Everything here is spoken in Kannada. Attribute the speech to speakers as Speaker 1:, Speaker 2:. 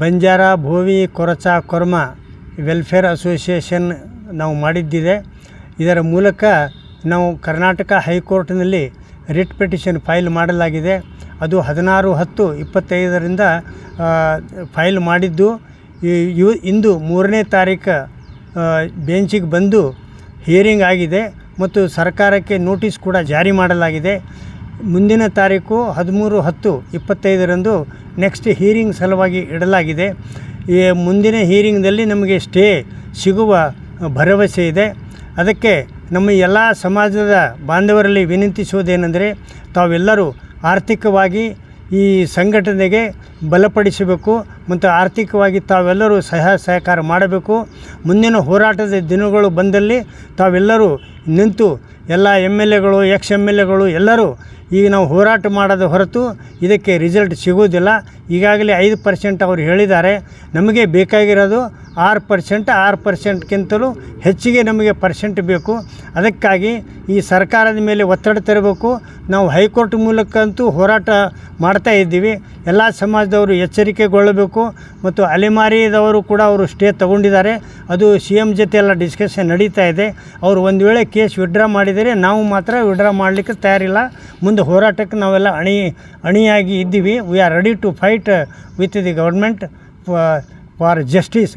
Speaker 1: ಬಂಜಾರ, ಭೋವಿ, ಕೊರಚ, ಕೊರ್ಮ ವೆಲ್ಫೇರ್ ಅಸೋಸಿಯೇಷನ್ ನಾವು ಮಾಡಿದ್ದಿದೆ. ಇದರ ಮೂಲಕ ನಾವು ಕರ್ನಾಟಕ ಹೈಕೋರ್ಟ್ನಲ್ಲಿ ರಿಟ್ ಪಿಟಿಷನ್ ಫೈಲ್ ಮಾಡಲಾಗಿದೆ. ಅದು ಹದಿನಾರು ಹತ್ತು ಇಪ್ಪತ್ತೈದರಿಂದ ಫೈಲ್ ಮಾಡಿದ್ದು. ಇಂದು ಮೂರನೇ ತಾರೀಕು ಬೆಂಚಿಗೆ ಬಂದು ಹಿಯರಿಂಗ್ ಆಗಿದೆ ಮತ್ತು ಸರ್ಕಾರಕ್ಕೆ ನೋಟಿಸ್ ಕೂಡ ಜಾರಿ ಮಾಡಲಾಗಿದೆ. ಮುಂದಿನ ತಾರೀಕು ಹದಿಮೂರು ಹತ್ತು ಇಪ್ಪತ್ತೈದರಂದು ನೆಕ್ಸ್ಟ್ ಹೀರಿಂಗ್ ಸಲುವಾಗಿ ಇಡಲಾಗಿದೆ. ಈ ಮುಂದಿನ ಹೀರಿಂಗ್ದಲ್ಲಿ ನಮಗೆ ಸ್ಟೇ ಸಿಗುವ ಭರವಸೆ ಇದೆ. ಅದಕ್ಕೆ ನಮ್ಮ ಎಲ್ಲ ಸಮಾಜದ ಬಾಂಧವರಲ್ಲಿ ವಿನಂತಿಸುವುದೇನೆಂದರೆ ತಾವೆಲ್ಲರೂ ಆರ್ಥಿಕವಾಗಿ ಈ ಸಂಘಟನೆಗೆ ಬಲಪಡಿಸಬೇಕು ಮತ್ತು ಆರ್ಥಿಕವಾಗಿ ತಾವೆಲ್ಲರೂ ಸಹ ಸಹಕಾರ ಮಾಡಬೇಕು. ಮುಂದಿನ ಹೋರಾಟದ ದಿನಗಳು ಬಂದಲ್ಲಿ ತಾವೆಲ್ಲರೂ ನಿಂತು ಎಲ್ಲ ಎಂ ಎಲ್ ಎಗಳು, ಎಕ್ಸ್ ಎಂ ಎಲ್ ಎಗಳು ಎಲ್ಲರೂ ಈಗ ನಾವು ಹೋರಾಟ ಮಾಡೋದು ಹೊರತು ಇದಕ್ಕೆ ರಿಸಲ್ಟ್ ಸಿಗೋದಿಲ್ಲ ಈಗಾಗಲೇ ಐದು ಪರ್ಸೆಂಟ್ ಅವರು ಹೇಳಿದ್ದಾರೆ. ನಮಗೆ ಬೇಕಾಗಿರೋದು ಆರು ಪರ್ಸೆಂಟ್ ಆರು ಪರ್ಸೆಂಟ್ಗಿಂತಲೂ ಹೆಚ್ಚಿಗೆ ನಮಗೆ ಪರ್ಸೆಂಟ್ ಬೇಕು. ಅದಕ್ಕಾಗಿ ಈ ಸರ್ಕಾರದ ಮೇಲೆ ಒತ್ತಡ ತರಬೇಕು. ನಾವು ಹೈಕೋರ್ಟ್ ಮೂಲಕ ಅಂತೂ ಹೋರಾಟ ಮಾಡ್ತಾ ಇದ್ದೀವಿ. ಎಲ್ಲ ಸಮಾಜದವರು ಎಚ್ಚರಿಕೆಗೊಳ್ಳಬೇಕು. ಮತ್ತು ಅಲೆಮಾರಿದವರು ಕೂಡ ಅವರು ಸ್ಟೇ ತಗೊಂಡಿದ್ದಾರೆ. ಅದು ಸಿ ಎಂ ಜೊತೆ ಎಲ್ಲ ಡಿಸ್ಕಷನ್ ನಡೀತಾ ಇದೆ. ಅವರು ಒಂದು ವೇಳೆ ಕೇಸ್ ವಿಡ್ರಾ ಮಾಡಿದರೆ ನಾವು ಮಾತ್ರ ವಿಡ್ರಾ ಮಾಡಲಿಕ್ಕೆ ತಯಾರಿಲ್ಲ. ಮುಂದೆ ಹೋರಾಟಕ್ಕೆ ನಾವೆಲ್ಲ ಅಣಿ, ಅಣಿಯಾಗಿ ಇದ್ದೀವಿ. We are ready to fight with the government for justice